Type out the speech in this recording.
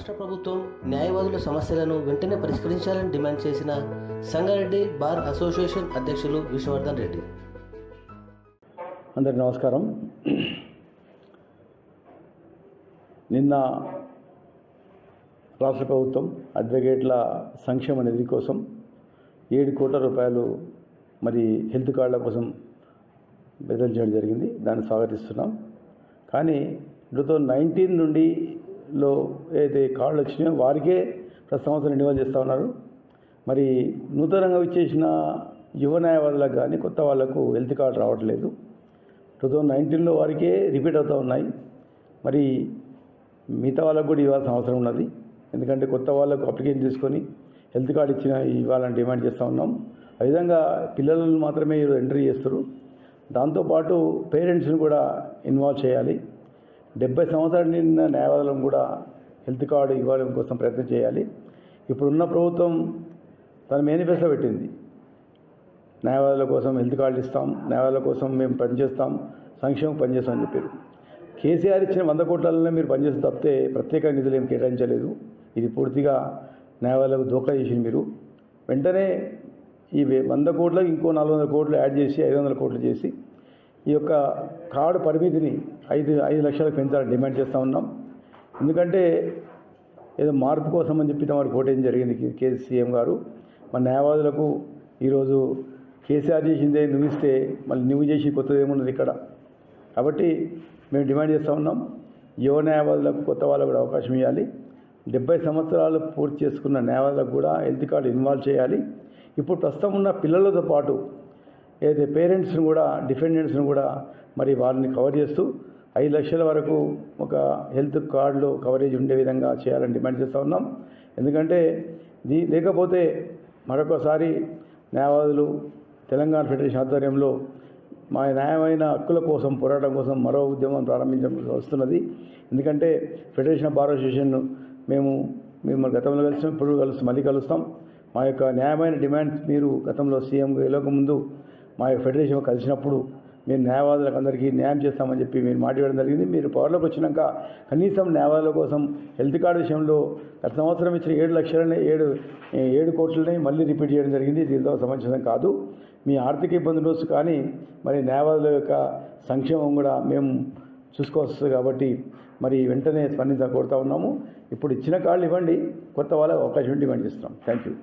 రాష్ట్ర ప్రభుత్వం న్యాయవాదుల సమస్యలను వెంటనే పరిష్కరించాలని డిమాండ్ చేసిన సంగారెడ్డి బార్ అసోసియేషన్ అధ్యక్షులు విష్ణువర్ధన్ రెడ్డి. అందరికి నమస్కారం. నిన్న రాష్ట్ర ప్రభుత్వం అడ్వకేట్ల సంక్షేమ నిధి కోసం ఏడు కోట్ల రూపాయలు మరి హెల్త్ కార్డుల కోసం విడుదల చేయడం జరిగింది. దాన్ని స్వాగతిస్తున్నాం. కానీ టూ థౌజండ్ నైన్టీన్ నుండి లో ఏదైతే కార్డులు వచ్చినాయో వారికే ప్రతి సంవత్సరం రెన్యువల్ చేస్తూ ఉన్నారు. మరి నూతనంగా ఇచ్చేసిన యువ న్యాయవాదులకు కానీ కొత్త వాళ్ళకు హెల్త్ కార్డు రావట్లేదు. టూ థౌజండ్ నైన్టీన్లో వారికే రిపీట్ అవుతూ ఉన్నాయి. మరి మిగతా వాళ్ళకు కూడా ఇవ్వాల్సిన అవసరం ఉన్నది. ఎందుకంటే కొత్త వాళ్ళకు అప్లికేషన్ తీసుకొని హెల్త్ కార్డు ఇచ్చిన ఇవ్వాలని డిమాండ్ చేస్తూ ఉన్నాం. ఆ విధంగా పిల్లలను మాత్రమే ఎంట్రీ చేస్తారు దాంతోపాటు పేరెంట్స్ని కూడా ఇన్వాల్వ్ చేయాలి. డెబ్బై సంవత్సరాలు నిండిన న్యాయవాదులను కూడా హెల్త్ కార్డు ఇవ్వడం కోసం ప్రయత్నం చేయాలి. ఇప్పుడున్న ప్రభుత్వం తన మేనిఫెస్టో పెట్టింది. న్యాయవాదుల కోసం హెల్త్ కార్డులు ఇస్తాం న్యాయవాదుల కోసం మేము పనిచేస్తాం సంక్షేమం పనిచేస్తాం అని చెప్పారు. కేసీఆర్ ఇచ్చిన వంద కోట్లలో మీరు పనిచేస్తే తప్పితే ప్రత్యేక నిధులు ఏం కేటాయించలేదు. ఇది పూర్తిగా న్యాయవాదులకు దోకా చేసింది మీరు. వెంటనే ఈ వంద కోట్లకు ఇంకో నాలుగు వందల కోట్లు యాడ్ చేసి ఐదు వందల కోట్లు చేసి ఈ యొక్క కార్డు పరిమితిని ఐదు ఐదు లక్షలకు పెంచాలని డిమాండ్ చేస్తూ ఉన్నాం. ఎందుకంటే ఏదో మార్పు కోసం అని చెప్పి తమరు కోటేం జరిగింది కేసీ సీఎం గారు. మన న్యాయవాదులకు ఈరోజు కేసీఆర్ చేసిందే నువ్వు ఇస్తే మళ్ళీ నువ్వు చేసి కొత్తది ఏమున్నది ఇక్కడ. కాబట్టి మేము డిమాండ్ చేస్తూ ఉన్నాం. యువ న్యాయవాదులకు కొత్త వాళ్ళకు కూడా అవకాశం ఇవ్వాలి. డెబ్బై సంవత్సరాలు పూర్తి చేసుకున్న న్యాయవాదులకు కూడా హెల్త్ కార్డు ఇన్వాల్వ్ చేయాలి. ఇప్పుడు ప్రస్తుతం ఉన్న పిల్లలతో పాటు ఏదైతే పేరెంట్స్ని కూడా డిఫెండెంట్స్ని కూడా మరి వారిని కవర్ చేస్తూ ఐదు లక్షల వరకు ఒక హెల్త్ కార్డులో కవరేజ్ ఉండే విధంగా చేయాలని డిమాండ్ చేస్తూ ఉన్నాం. ఎందుకంటే దీ లేకపోతే మరొకసారి న్యాయవాదులు తెలంగాణ ఫెడరేషన్ ఆధ్వర్యంలో మా న్యాయమైన హక్కుల కోసం పోరాటం కోసం మరో ఉద్యమం ప్రారంభించడం వస్తున్నది. ఎందుకంటే ఫెడరేషన్ ఆఫ్ బార్ అసోసియేషన్ మేము మేము గతంలో కలిసాం ఇప్పుడు కలుస్తాం మళ్ళీ కలుస్తాం. మా యొక్క న్యాయమైన డిమాండ్స్ మీరు గతంలో సీఎం వెళ్ళక ముందు మా ఫెడరేషన్ కలిసినప్పుడు మేము న్యాయవాదులకు అందరికీ న్యాయం చేస్తామని చెప్పి మీరు మాట్లాడడం జరిగింది. మీరు పవర్లోకి వచ్చినాక కనీసం న్యాయవాదుల కోసం హెల్త్ కార్డు విషయంలో గత సంవత్సరం ఇచ్చిన ఏడు లక్షలని ఏడు ఏడు కోట్లని మళ్ళీ రిపీట్ చేయడం జరిగింది. దీంతో సమంజసం కాదు. మీ ఆర్థిక ఇబ్బందులు వచ్చు కానీ మరి న్యాయవాదుల యొక్క సంక్షేమం కూడా మేము చూసుకోవచ్చు కాబట్టి మరి వెంటనే స్పందించ కోరుతా ఉన్నాము. ఇప్పుడు ఇచ్చిన కార్డులు ఇవ్వండి. కొత్త వాళ్ళకి అవకాశం డిమాండ్ చేస్తున్నాం థ్యాంక్ యూ